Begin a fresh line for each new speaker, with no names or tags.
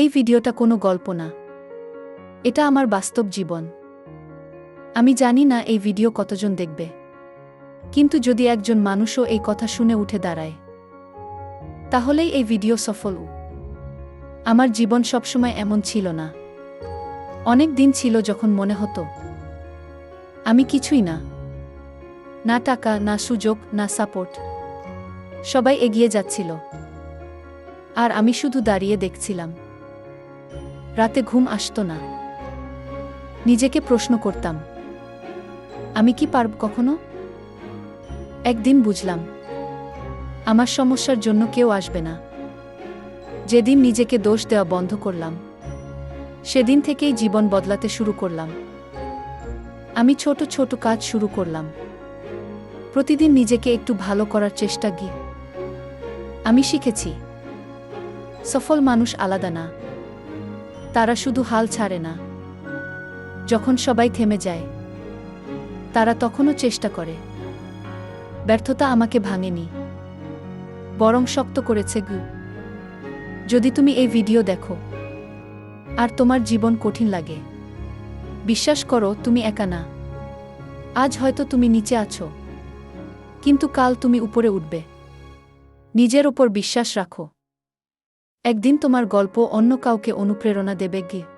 এই ভিডিওটা কোনো গল্প না। এটা আমার বাস্তব জীবন। আমি জানি না এই ভিডিও কতজন দেখবে। কিন্তু যদি একজন মানুষও এই কথা শুনে উঠে দাঁড়ায়, তাহলেই এই ভিডিও সফল আমার জীবন সবসময় এমন ছিল না। অনেক দিন ছিল যখন মনে হতো, আমি কিছুই না। না টাকা, না সুযোগ, না সাপোর্ট। সবাই এগিয়ে যাচ্ছিল। আর আমি শুধু দাঁড়িয়ে দেখছিলাম। রাতে ঘুম আসতো না। নিজেকে প্রশ্ন করতাম, আমি কি পারব কখনো? একদিন বুঝলাম, আমার সমস্যার জন্য কেউ আসবে না। যেদিন নিজেকে দোষ দেওয়া বন্ধ করলাম, সেদিন থেকেই জীবন বদলাতে শুরু করলাম। আমি ছোট ছোট কাজ শুরু করলাম। প্রতিদিন নিজেকে একটু ভালো করার চেষ্টা গিয়ে আমি শিখেছি, সফল মানুষ আলাদা না। তারা শুধু হাল ছাড়ে না। যখন সবাই থেমে যায়, তারা তখনও চেষ্টা করে। ব্যর্থতা আমাকে ভাঙেনি। বরং শক্ত করেছে গু। যদি তুমি এই ভিডিও দেখো, আর তোমার জীবন কঠিন লাগে, বিশ্বাস করো তুমি একা না। আজ হয়তো তুমি নিচে আছো, কিন্তু কাল তুমি উপরে উঠবে। নিজের ওপর বিশ্বাস রাখো। একদিন তোমার গল্প অন্য কাউকে অনুপ্রেরণা দেবে গিয়ে